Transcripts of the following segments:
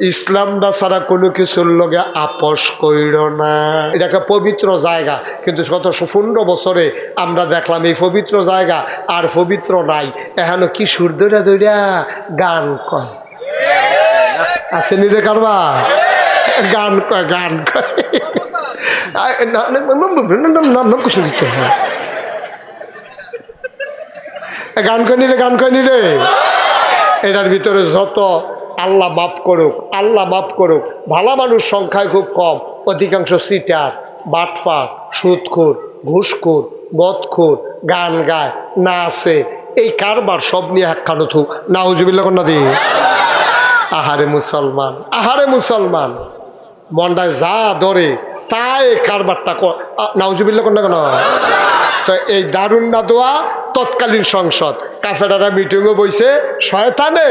ইসলামটা ছাড়া কোনো কিছুর লগে আপোষ কইর না। এটা একটা পবিত্র জায়গা। কিন্তু গত পনেরো বছরে আমরা দেখলাম এই পবিত্র জায়গা আর পবিত্র নাই। এখানে কি সুর দৈরা দৈরা গান কয়। আসেনি রে কারবা? গান কয় গান কয়। কিছু দিতে হয়। গান কয়নি রে, গান কয়নি রে? এটার ভিতরে যত আল্লাহ মাফ করুক, আল্লাহ মাফ করুক। ভালো মানুষ সংখ্যায় খুব কম। অধিকাংশ সিটার বাটফা সুদখোর, ঘুষখোর, মদখোর, গান গায় না নাচে। এই কারবার সব নিয়ে একখানো থু। না কন্যা আহারে মুসলমান আহারে মুসলমান। মন্ডায় যা ধরে, তাই কারবারটা নাউজুবিল্লা কন্যা কেন? তো এই দারুণ না দোয়া, তৎকালীন সংসদ। কাফেরারা মিটিংও বইছে, শয়তানে,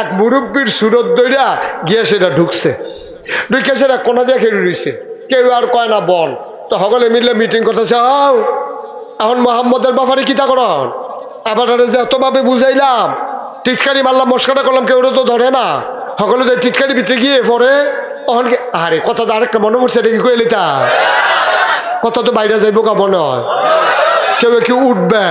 এক মুরব্বীর সুরত দইরা গিয়ে সেটা ঢুকছে। ঢুকে সেটা কোনা দিয়ে খেলে রইছে। কেউ আর কয় না, বল। তো সকলে মিললে মিটিং করতেছে হাও এখন মোহাম্মদের ব্যাপারে কিতা করন আবার যে এতভাবে বুঝাইলাম, টিটকারি মারলাম মস্কাটা করলাম, কেউ তো ধরে না। সকলে তো টিটকারি ভিতরে গিয়ে পরে অহন আরে, কথা তো আরেকটা মনে পড়ছে, এটা কি কইলি তা? কথা তো বাইরে যাইব কা মনে হয়? কেউ কেউ উঠবে।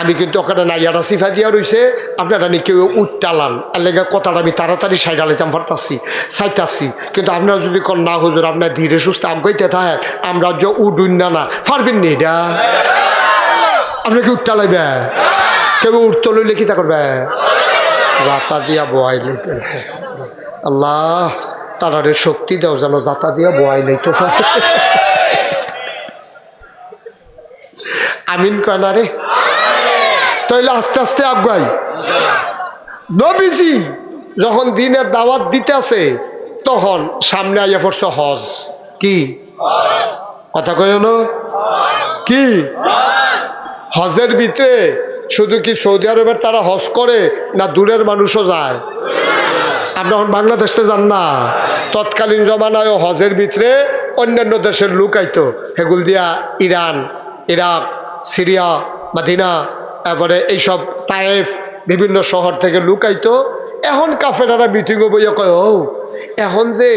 আমি কিন্তু ওখানে নাইয়াটা সিফা দিয়া রইছে। আপনারা নি কেউ উঠটালান আর লেগে কথাটা আমি তাড়াতাড়ি সাইডালাইতাম পারতাছি সাইতাছি কিন্তু আপনারা যদি কন না, হুজুর, আপনার ধীরে সুস্থ আম কইতে থাকে আমরা যে উডুন না না। পারবেন নি এটা? আপনার কি উঠটালাইবে কেউ উঠতে লইলে কি তা করবে? রাতা দিয়া বয়াই লইতে আল্লাহ, তারারে শক্তি দাও যেন যাতা দিয়া বয়াই লইতে আমিন কয় না রে? তাইলে আস্তে আস্তে আগাই নবীজি যখন দিনের দাওয়াত দিতে আছে তখন সামনে আইয়া পড়ছে হজ। কি? কথা কয় না? কি? হজের ভিতরে শুধু কি সৌদি আরবের তারা হজ করে না দূরের মানুষও যায়? আপনি এখন বাংলাদেশে যান না। তৎকালীন জমানায় হজের ভিতরে অন্যান্য দেশের লোক আইতো। হেগুল দিয়া ইরান, ইরাক সিরিয়া, মাদিনা, তারপরে এইসব তায়েফ বিভিন্ন শহর থেকে লুকাইতো এখন কাফেরারা মিটিংও বইয়া কয়, ও, এখন যে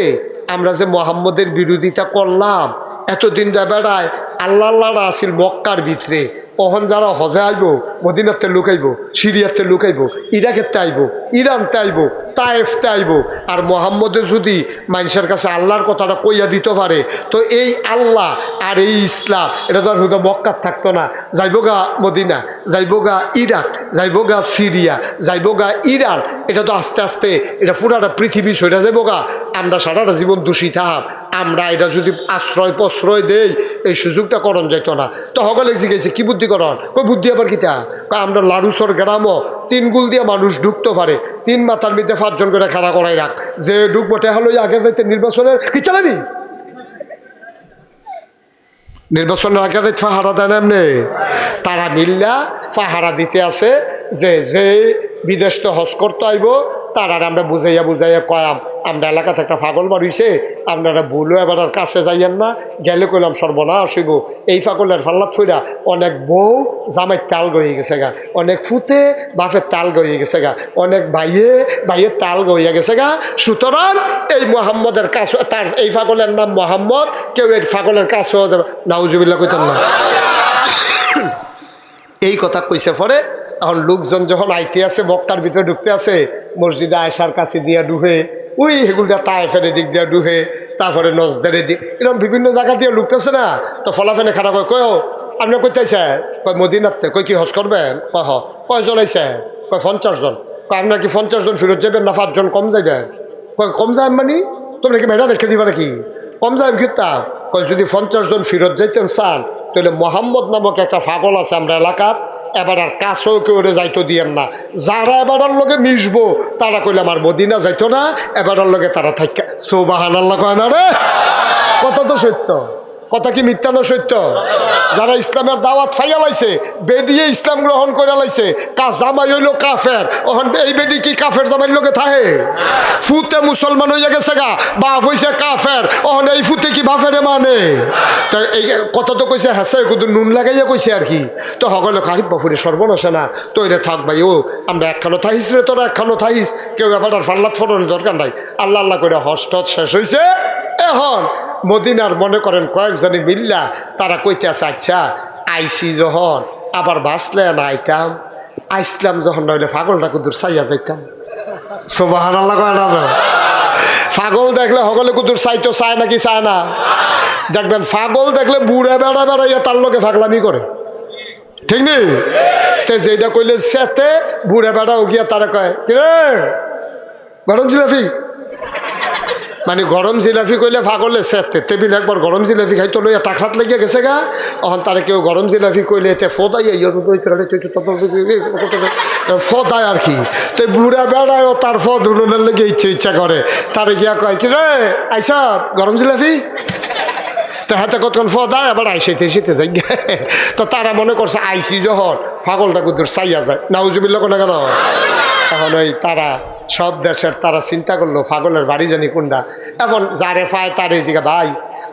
আমরা যে মোহাম্মদের বিরোধিতা করলাম, এতদিন বেড়ায়, আল্লাহ আল্লাহরা আসিল মক্কার ভিতরে কখন যারা হজে আইব, মদিনাতে লুকাইব সিরিয়াতে লুকাইব ইরাকেতে আইব, ইরানতে আইব, তায়েফতে আইব, আর মোহাম্মদে যদি মানুষের কাছে আল্লাহর কথাটা কইয়া দিতে পারে, তো এই আল্লাহ আর এই ইসলাম, এটা তো আর হুদা মক্কার থাকতো না। যাইব গা মদিনা, যাইব গা ইরাক, যাইব গা সিরিয়া, যাইব গা ইরান, এটা তো আস্তে আস্তে এটা পুরাটা পৃথিবী সইরা যাইব গা। আমরা সারাটা জীবন দোষী থাক আমরা এটা যদি আশ্রয় প্রশ্রয় দেই এই সুযোগটা করণ যেত না। তো সকলে জিজ্ঞেসে কি বুদ্ধি করণ? কই বুদ্ধি আবার কিতা? কয়, আমরা লারুসর গ্রামও তিন গুল দিয়ে মানুষ ঢুকতে পারে। তিন মাথার মধ্যে পাঁচজন করে খাড়া করাই রাখ। যে ঢুকবো হলো আগের রাইতে নির্বাচনের কি চালাবি? নির্বাচনের আগে পাহারা দেন এমনি? তারা মিল্লা পাহারা দিতে আছে যে যে বিদেশ তো হজ করতে আইব, তারা আমরা বুঝাইয়া বুঝাইয়া কয়াম, আমরা এলাকাতে একটা পাগল মারিছে আপনারা ভুলো এবার আর কাছে যাইয়েন না। গেলে কইলাম, সর্বনাশ হইব। এই পাগলের ফাল্লাত ফইরা অনেক বউ জামাই তাল গয়ে গেছে গা, অনেক ফুতে বাপের তাল গয়ে গেছে গা, অনেক ভাইয়ে, ভাইয়ের তাল গইয়া গেছে গা। সুতরাং এই মোহাম্মদের কাছে, তার, এই পাগলের নাম মোহাম্মদ, কেউ এই পাগলের কাছেও যাবে নাউজুবিল্লা কইতাম না। এই কথা কইছে পরে এখন লোকজন যখন আইতে আছে বক্তার ভিতরে ঢুকতে আছে মসজিদে আয়সার কাছে দিয়া ডুহে ওই হেগুল দিয়া তাই ফেলে দিক দিয়া ডুহে তারপরে নজদারে দিক এরকম বিভিন্ন জায়গা দিয়ে লুকতেছে না, তো ফলাফেনে খারাপ কয় কয় আপনি কইতেছে কয়, মদিনাতে কই কি হজ করবেন? কয়, হ কয়জন আইছে? কয়, পঞ্চাশ জন। কয়, আপনার কি পঞ্চাশ জন ফেরত যাবেন না পাঁচজন কম যাইবেন? কয়, কম যাবেন মানে? তোমরা কি মেডা রেখে দিবা নাকি? কম যাবেন কি তা কয়, যদি পঞ্চাশ জন ফেরত যাইতেন চান তাহলে মোহাম্মদ নামক একটা ফাগল আছে আমরা এলাকাত এবার আর কাছেও কেউ যাইতো দিয়েন না। যারা এবারের লগে মিশবো, তারা কইলে আমার মদিনা যাইতো না এবারের লগে তারা থাকা সৌবাহান আল্লাহ কয় না রে? কত তো সত্য। কথা কি মিথ্যা না সত্য? যারা ইসলামের দাওয়াত ফাইয়া লাইছে বেডিয়ে ইসলাম গ্রহণ করে লাইছে, কা জামাই হইল কাফের ওখান এই বেডি কি কাফের জামাই লোকে থাহে? ফুতে মুসলমান হইয়া গেছে গা, বাপ হইছে কাফের ওখানে এই ফুতে কি বাফেরে মানে? তো এই কথা তো কইছে হাসে কিন্তু নুন লাগাইয়া কইছে আর কি। তো সকলে খাহিব বাপুরে, সর্বনাশে না। তো এটা থাক ভাই, ও, আমরা একখানো থাইস রে, তোরা একখানো থাইস। কেউ ব্যাপারটার ফাল্লাত ফটোনের দরকার নাই। আল্লাহ আল্লাহ করে হস্ত শেষ হয়েছে এখন মদিনার মনে করেন কয়েকজনে মিল্লা, তারা কইতে আছে আচ্ছা আইসি যখন, আবার বাঁচলে না আইতাম? আইসলাম যখন, নইলে পাগলটা কুদুর চাইয়া যাইতাম। সোবাহান আল্লাহ কয় না পাগল দেখলে সকলে কুদুর চাইতো চায় নাকি চায় না? দেখবেন, পাগল দেখলে বুড়ে বেড়া বেড়াইয়া তার লোকে ফাগলামি করে। ঠিক নেই? তে যেটা কইলে সেতে বুড়ে বেড়া উগিয়া তারা কয়, কিরে? গরম জিলাপি মানে গরম জিলাপি কইলে ফাগলে সেতে তেবিল একবার গরম জিলাপি খাইতো লইয়া টাকাত লেগে গেছে গা অহন তারা কেউ গরম জিলাপি কইলে এতে ফদাই ফদায় আর কি তো বুড়া বেড়ায় তার ফদ উনুনের লেগে ইচ্ছে ইচ্ছা করে তারে গিয়া কয় কি রে আইসা গরম জিলাপি তো হাতে কতক্ষণ ফদায় আবার আইসাইতে এসেতে যাই তো তারা মনে করছে আইসি যখন ফাগলটা কুদুর চাইয়া যায় নাউজুবিল্লা কোনো কেন এখন ওই তারা সব দেশের তারা চিন্তা করল, পাগলের বাড়ি জানি কোনটা? এখন যারে পায় তারে জিগা, ভাই,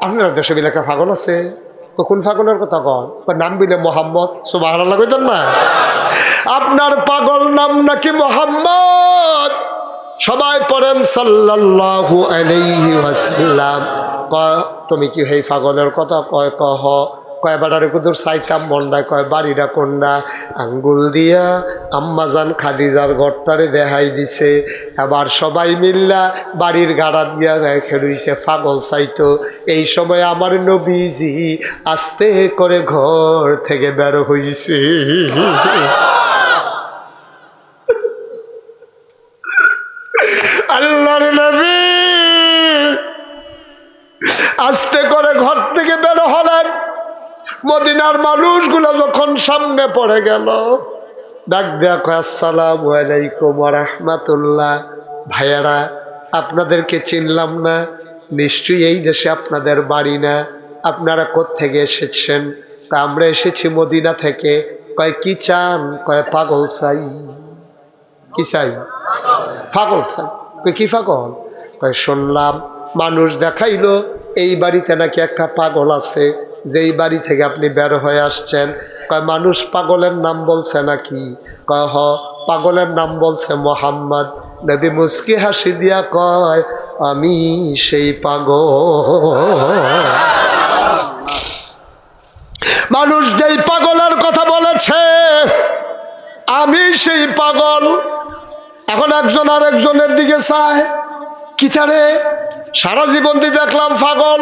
আপনার দেশে বিলে একটা পাগল আছে? কোন পাগলের কথা কন নাম বিলে মোহাম্মদ সুবাহ না? আপনার পাগল নাম নাকি মোহাম্মদ? সবাই পড়েন ওয়াসাল্লাম। তুমি কি হেই পাগলের কথা কয়, কহ? কয় বাড়ারে কুদুর সাইতাম মন্ডায় কয় বাড়িটা কন্যা আঙ্গুল দিয়া আম্মাজান খাদিজার ঘরটারে দেখাই দিছে। আবার সবাই মিল্লা বাড়ির গাড়া দিয়া রেখে রইছে পাগল চাইতো। এই সময় আমার নবীজি আস্তে করে ঘর থেকে বের হইছে। নবী আস্তে করে ঘর থেকে মদিনার মানুষগুলো যখন সামনে পড়ে গেল, ডাক দেখো আসসালাম আলাইকুম রহমাতুল্লাহ। ভাইয়ারা, আপনাদেরকে চিনলাম না। নিশ্চয়ই এই দেশে আপনাদের বাড়ি না। আপনারা কোত্থেকে এসেছেন? তা আমরা এসেছি মদিনা থেকে। কয়, কি চান? কয়, পাগল চাই কি চাই? পাগল চাই কই কি পাগল? কয়, শুনলাম মানুষ দেখাইলো, এই বাড়িতে নাকি একটা পাগল আছে। যেই বাড়ি থেকে আপনি বের হয়ে আসছেন, কয়, মানুষ পাগলের নাম বলছে নাকি? কয়, হ, পাগলের নাম বলছে মোহাম্মদ। নবী মুস্কি হাসি দিয়া কয়, আমি সেই পাগল। মানুষ যেই পাগলের কথা বলেছে, আমি সেই পাগল। এখন একজন আর একজনের দিকে চায় কিতারে সারা জীবন দিয়ে দেখলাম পাগল।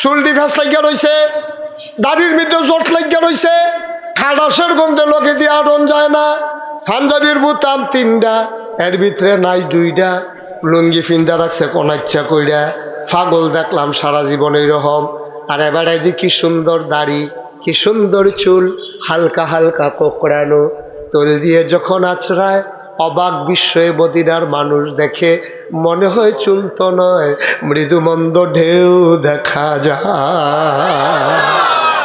চুলটি ফাঁস লাগিয়া রয়েছে দাড়ির মধ্যে জোট লাগিয়া রয়েছে খাডাসের গন্ধে লোকে দিয়ে আটন যায় না। পাঞ্জাবির বুতাম তিনটা এর ভিতরে নাই দুইটা লুঙ্গি ফিন্দা রাখছে, কোন কইরা। ফাগল দেখলাম সারা জীবন এইরকম। আর এবারে দি কি সুন্দর দাড়ি, কি সুন্দর চুল, হালকা হালকা কোকড়ানো। তোল দিয়ে যখন আছড়ায় অবাক বিস্ময়ে মদিনার মানুষ দেখে মনে হয় চুলত নয়, মৃদুমন্দ ঢেউ দেখা যায়।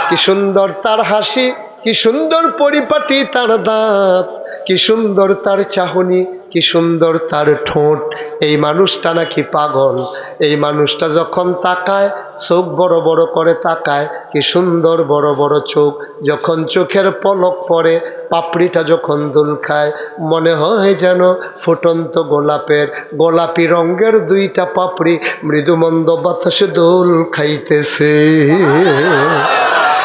কি সুন্দর তার হাসি, কি সুন্দর পরিপাটি তার দাঁত, কি সুন্দর তার চাহনি কি সুন্দর তার ঠোঁট। এই মানুষটা নাকি পাগল। এই মানুষটা যখন তাকায়, চোখ বড় বড় করে তাকায়, কি সুন্দর বড় বড় চোখ। যখন চোখের পলক পড়ে, পাপড়িটা যখন দুল খায়, মনে হয় যেন ফুটন্ত গোলাপের, গোলাপি রঙের দুইটা পাপড়ি মৃদুমন্দ বাতাসে দোল খাইতেছে।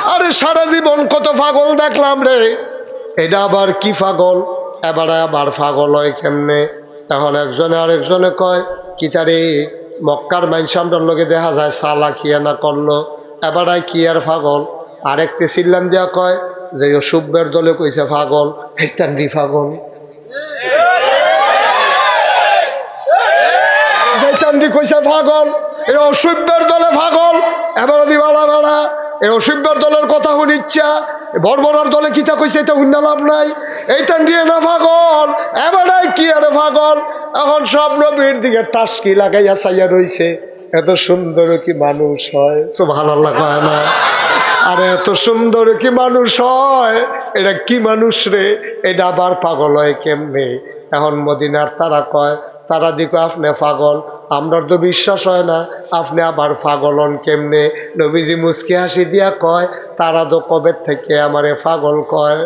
আরে সারা জীবন কত পাগল দেখলাম রে। এটা আবার কি পাগল? এবারে আবার পাগল হয় কেমনে? এখন একজনে আরেকজনে কয়, কি তারে, মক্কার মাইনসামটার লোকে দেখা যায়, সালা খিয়া না করল? এবারে কি আর পাগল? আরেকটি চিল্লান দিয়া কয়, যে অসুব্যের দলে কইছে হেতান্ডি পাগল। হেতান্ডি কইছে পাগল এই অসুব্যের দলে এই দলের কথা শুনিচ্ছা বর্বরার দলে কিতা কইছে, এটা শুননা লাভ নাই। এইটা দিয়ে না পাগল এবারাই কি আর পাগল? এখন সব নবীর দিকে টাসকি লাগাইয়া চাইয়া রইছে। এত সুন্দর কি মানুষ হয় সুবহান আল্লাহ কয় না? আরে এত সুন্দর কি মানুষ হয়, এটা কি মানুষ রে? এটা আবার পাগল হয় কেমনে? এখন মদিনার তারা কয়, তারা দিকে আপনি পাগল আমরার তো বিশ্বাস হয় না। আপনি আবার পাগল হন কেমনে? নবীজি মুসকি হাসি দিয়া কয় তারা তো কবে থেকে আমারে পাগল কয়?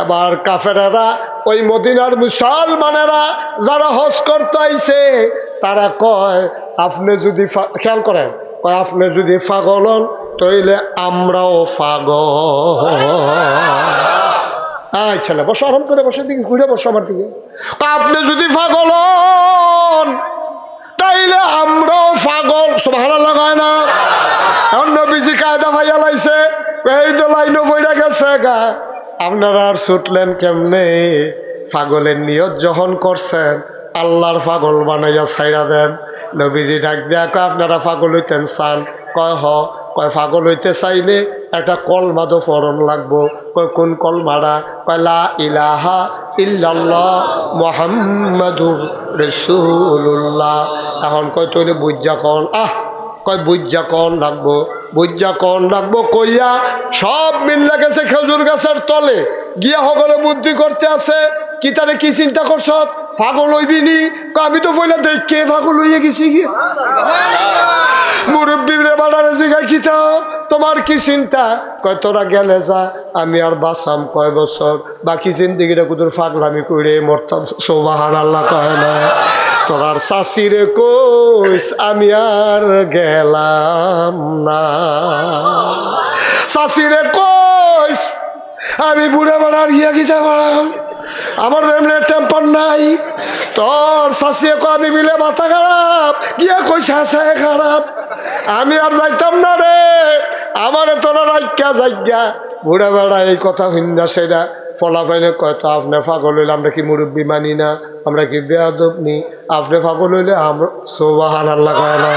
এবার কাফেরারা ওই মদিনার মুসলমানেরা যারা হজ করতে আইছে তারা কয় আপনি যদি খেয়াল করেন কয় আপনি যদি পাগল হন তইলে আমরাও পাগল। আয় ছেলে বসো আরাম করে বসে দিকে ঘুরে বসো আমার দিকে। আপনি যদি পাগল হন, তাইলে আমরাও পাগল। ভালো লাগায় না? এখন নবীজি কায়দা ভাইয়া লাইছে, এই তো লাইনও বইরা গেছে গা। আপনারা আর ছুটলেন কেমনে? পাগলের নিয়ত যখন করছেন, আল্লাহর পাগল বানাইয়া ছাইড়া দেন। নবীজি ডাক দেয়া আপনারা পাগল হইতেন চান কয়, হ। কয়, পাগল হইতে চাইলে একটা কলমাদো ফরন লাগবো। কয়, কোন কলমারা কয়, লা ইলাহা ইল্লাল্লাহ মোহাম্মদুর রসুল্লাহ এখন কয়, তৈলে বুঝা কন আহ, কয় বুঝা কন লাগবো। বুঝা কন লাগবো কইয়া সব মিল্লা গেছে খেজুর গাছের তলে। গিয়া সকলে বুদ্ধি করতে আছে? কি তারে কি চিন্তা করছ? পাগল হইবি নি? আমি তো পয়লা দেখে পাগল হইয়া গেছি কিতা তোমার কি চিন্তা? কয়, তোরা গেলে যা, আমি আর বাসাম কয় বছর। বাকি জিন্দিগিটা কুদুর ফাগলামি করে মরতাম সোবাহার আল্লাহ কয় না। তোরার শাশিরে কইস, আমি আর গেলাম না। শাশিরে কইস, আমি বুড়ে বেড়ার গিয়া গীতা করাম। আমার এমনি টেম্পার নাই। তোর শাসিয়ে কো আমি মিলে মাথা খারাপ। গিয়া কই শাসায় খারাপ। আমি আর যাইতাম না রে। আমারে তোরা রাজ্ঞা যাইগা। বুড়া বেড়া, এই কথা হিন্দা সেটা ফলাফাইনে কয়, তো আপনি পাগল হইলে আমরা কি মুরব্বী মানি না? আমরা কি বেয়াদব নি? আপনি পাগল হইলে আমরা সোবাহান আল্লাহ কয় না।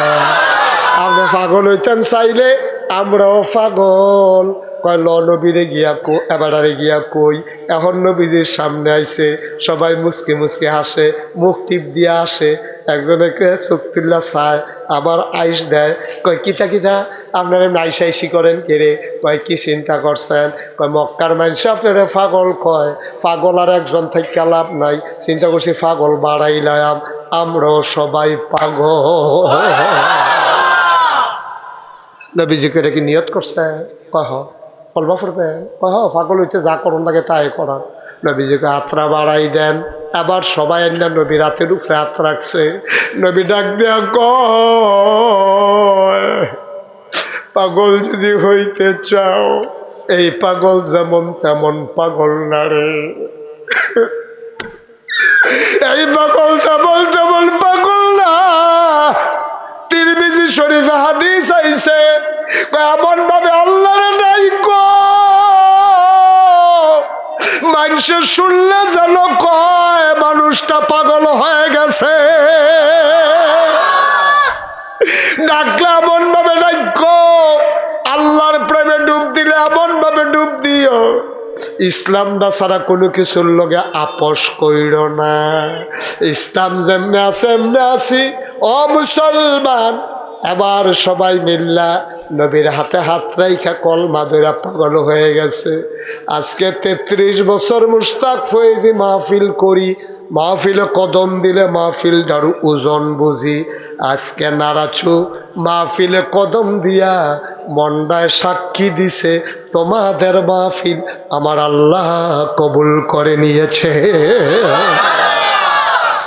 আপনি পাগল হইতেন চাইলে আমরাও পাগল। কয় ল নবীরে গিয়া কো এবারে গিয়া কই? এখন নবীজির সামনে আইছে সবাই মুসকে মুসকে হাসে মুখ টিপ দিয়ে আসে। একজনকে চোখ তুল্লা চায়। আবার আইস দেয় কয় কিতা কিতা? আপনারা নাইস আইসি করেন কেড়ে কয় কি চিন্তা করছেন? কয় মক্কার মানুষ আপনারা পাগল কয়? পাগল আর একজন থেকে লাভ নাই চিন্তা করছি পাগল বাড়াইলাম আমরাও সবাই পাগল। নবীজিকে এটা কি নিয়ত করছে কহ কলবা ফুরবে হ্যাঁ পাগল হইতে যা করুন লাগে তাই করার নবীজিকে আত্রা বাড়াই দেন। আবার সবাই আনলেন নবী রাতের উপরে হাত রাখছে নবী ডাক দেয়া ক পাগল যদি হইতে চাও, এই পাগল যেমন তেমন পাগল না রে মানুষের শুনলে যেন কয়, মানুষটা পাগল হয়ে গেছে। ডাকলে এমন ভাবে ডাকো, আল্লাহর প্রেমে ডুব দিলে এমন ভাবে ডুব দিও। ইসলামটা ছাড়া কোনো কিছুর লগে আপোষ কইর না। ইসলাম যেমনি আছে, এমনি আছি। ও মুসলমান এবার সবাই মিল্লা নবীর হাতে হাত রাইখা কল মাদুরা পাগল হয়ে গেছে। আজকে তেত্রিশ বছর মুস্তাক ফয়েজি মাহফিল করি, মাহফিলে কদম দিলে মাহফিল ডারু ওজন বুঝি। আজকে নাড়াছু মাহফিলে কদম দিয়া মন্ডায় সাক্ষী দিছে, তোমাদের মাহফিল আমার আল্লাহ কবুল করে নিয়েছে।